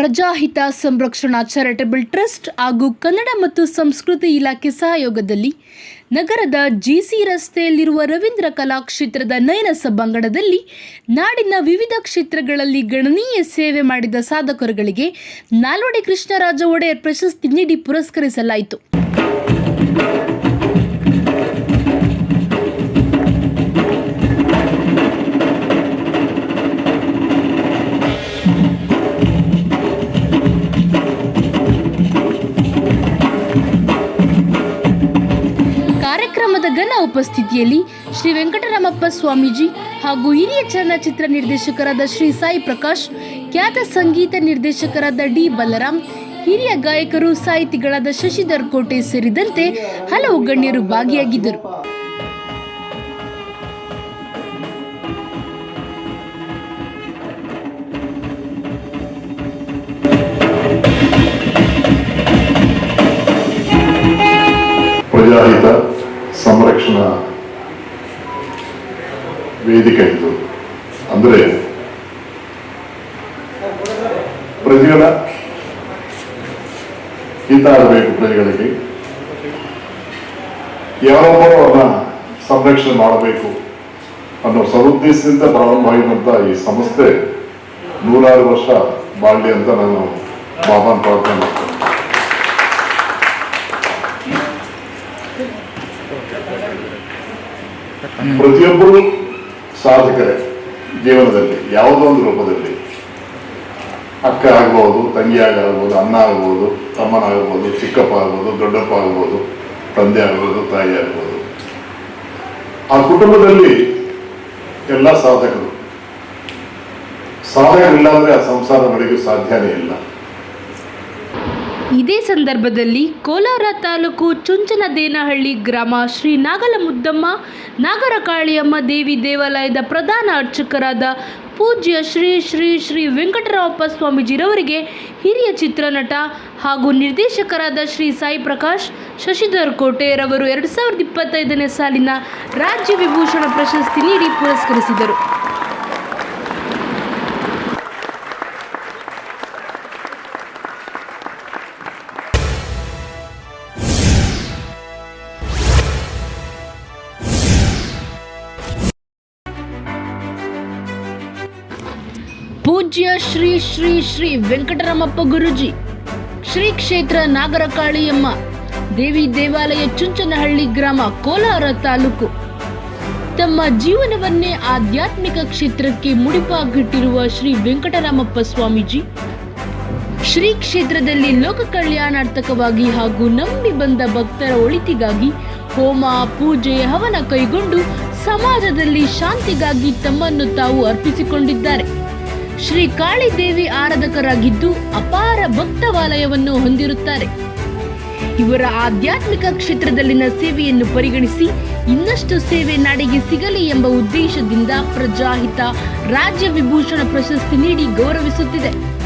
ಪ್ರಜಾಹಿತ ಸಂರಕ್ಷಣಾ charitable trust ಹಾಗೂ ಕನ್ನಡ ಮತ್ತು ಸಂಸ್ಕೃತಿ ಇಲಾಖೆ ಸಹಯೋಗದಲ್ಲಿ ನಗರದ ಜಿಸಿ ರಸ್ತೆಯಲ್ಲಿರುವ ರವೀಂದ್ರ ಕಲಾಕ್ಷೇತ್ರದ ನಯನ ಸಭಾಂಗಣದಲ್ಲಿ ನಾಡಿನ ವಿವಿಧ ಕ್ಷೇತ್ರಗಳಲ್ಲಿ ಗಣನೀಯ ಸೇವೆ ಮಾಡಿದ ಸಾಧಕರುಗಳಿಗೆ ನಾಲ್ವಡಿ ಕೃಷ್ಣರಾಜ ಒಡೆಯರ್ ಪ್ರಶಸ್ತಿ ನೀಡಿ ಪುರಸ್ಕರಿಸಲಾಯಿತು. ಕಾರ್ಯಕ್ರಮದ ಉಪಸ್ಥಿತಿಯಲ್ಲಿ ಶ್ರೀ ವೆಂಕಟರಾಮಪ್ಪ ಸ್ವಾಮೀಜಿ ಹಾಗೂ ಹಿರಿಯ ಚಲನಚಿತ್ರ ನಿರ್ದೇಶಕರಾದ ಶ್ರೀ ಸಾಯಿ ಪ್ರಕಾಶ್, ಖ್ಯಾತ ಸಂಗೀತ ನಿರ್ದೇಶಕರಾದ ಡಿ ಬಲರಾಮ್ ಹಿರಿಯ ಗಾಯಕರು ಸಾಹಿತಿಗಳಾದ ಶಶಿಧರ್ ಕೋಟೆ ಸೇರಿದಂತೆ ಹಲವು ಗಣ್ಯರು ಭಾಗಿಯಾಗಿದ್ದರು. ಪ್ರಜಾಹಿತ ಸಂರಕ್ಷಣಾ ವೇದಿಕೆ ಇದು ಅಂದರೆ ಪ್ರಜೆಗಳ ಹಿತ ಆಗಬೇಕು ಪ್ರಜೆಗಳಿಗೆ. ಯಾರೊಬ್ಬರು ಅವನ್ನ ಸಂರಕ್ಷಣೆ ಮಾಡಬೇಕು ಅನ್ನೋ ಸದುದ್ದೇಶದಿಂದ ಪ್ರಾರಂಭವಾಗಿರುವಂಥ ಈ ಸಂಸ್ಥೆ ನೂರಾರು ವರ್ಷ ಬಾಳ್ಲಿ ಅಂತ ನಾನು ಬಾಬಾನ್ ಪ್ರಾರ್ಥನೆ ಪ್ರತಿಯೊಬ್ಬರು ಸಾಧಕರೇ ಜೀವನದಲ್ಲಿ, ಯಾವುದೋ ಒಂದು ರೂಪದಲ್ಲಿ. ಅಕ್ಕ ಆಗ್ಬೋದು, ತಂಗಿ ಆಗ್ಬೋದು ಅಣ್ಣ ಆಗ್ಬೋದು, ತಮ್ಮನಾಗ್ಬೋದು ಚಿಕ್ಕಪ್ಪ ಆಗ್ಬೋದು ದೊಡ್ಡಪ್ಪ ಆಗ್ಬೋದು ತಂದೆ ಆಗ್ಬೋದು, ತಾಯಿ ಆಗ್ಬೋದು. ಆ ಕುಟುಂಬದಲ್ಲಿ ಎಲ್ಲ ಸಾಧಕರು. ಸಾಧಕರಿಲ್ಲ ಅಂದ್ರೆ ಆ ಸಂಸಾರ ಸಾಧ್ಯನೇ ಇಲ್ಲ. ಇದೇ ಸಂದರ್ಭದಲ್ಲಿ ಕೋಲಾರ ತಾಲೂಕು ಚುಂಚನದೇನಹಳ್ಳಿ ಗ್ರಾಮ ಶ್ರೀ ನಾಗಲಮುದ್ದಮ್ಮ, ನಾಗರಕಾಳಿಯಮ್ಮ ದೇವಿ ದೇವಾಲಯದ ಪ್ರಧಾನ ಅರ್ಚಕರಾದ ಪೂಜ್ಯ ಶ್ರೀ ಶ್ರೀ ಶ್ರೀ ವೆಂಕಟರಾವಪ್ಪ ಸ್ವಾಮೀಜಿರವರಿಗೆ ಹಿರಿಯ ಚಿತ್ರನಟ ಹಾಗೂ ನಿರ್ದೇಶಕರಾದ ಶ್ರೀ ಸಾಯಿ ಪ್ರಕಾಶ್ ಶಶಿಧರ್ ಕೋಟೆಯರವರು ಎರಡು ಸಾವಿರದ ಇಪ್ಪತ್ತೈದನೇ ಸಾಲಿನ ರಾಜ್ಯ ವಿಭೂಷಣ ಪ್ರಶಸ್ತಿ ನೀಡಿ ಪುರಸ್ಕರಿಸಿದರು. ಪೂಜ್ಯ ಶ್ರೀ ಶ್ರೀ ಶ್ರೀ ವೆಂಕಟರಾಮಪ್ಪ ಗುರುಜಿ, ಶ್ರೀ ಕ್ಷೇತ್ರ ನಾಗರಕಾಳಿಯಮ್ಮ, ದೇವಿ ದೇವಾಲಯ ಚುಂಚನಹಳ್ಳಿ ಗ್ರಾಮ ಕೋಲಾರ ತಾಲೂಕು. ತಮ್ಮ ಜೀವನವನ್ನೇ ಆಧ್ಯಾತ್ಮಿಕ ಕ್ಷೇತ್ರಕ್ಕೆ ಮುಡಿಪಾಗಿಟ್ಟಿರುವ ಶ್ರೀ ವೆಂಕಟರಾಮಪ್ಪ ಸ್ವಾಮೀಜಿ, ಶ್ರೀ ಕ್ಷೇತ್ರದಲ್ಲಿ ಲೋಕ ಕಲ್ಯಾಣಾರ್ಥಕವಾಗಿ ಹಾಗೂ ನಂಬಿ ಬಂದ ಭಕ್ತರ ಒಳಿತಿಗಾಗಿ ಹೋಮ, ಪೂಜೆ, ಹವನ ಕೈಗೊಂಡು ಸಮಾಜದಲ್ಲಿ ಶಾಂತಿಗಾಗಿ ತಮ್ಮನ್ನು ತಾವು ಅರ್ಪಿಸಿಕೊಂಡಿದ್ದಾರೆ. ಶ್ರೀ ಕಾಳಿದೇವಿ ಆರಾಧಕರಾಗಿದ್ದು ಅಪಾರ ಭಕ್ತವಾಲಯವನ್ನು ಹೊಂದಿರುತ್ತಾರೆ. ಇವರ ಆಧ್ಯಾತ್ಮಿಕ ಕ್ಷೇತ್ರದಲ್ಲಿನ ಸೇವೆಯನ್ನು ಪರಿಗಣಿಸಿ ಇನ್ನಷ್ಟು ಸೇವೆ ನಾಡಿಗೆ ಸಿಗಲಿ ಎಂಬ ಉದ್ದೇಶದಿಂದ ಪ್ರಜಾಹಿತ ರಾಜ್ಯ ವಿಭೂಷಣ ಪ್ರಶಸ್ತಿ ನೀಡಿ ಗೌರವಿಸುತ್ತಿದೆ.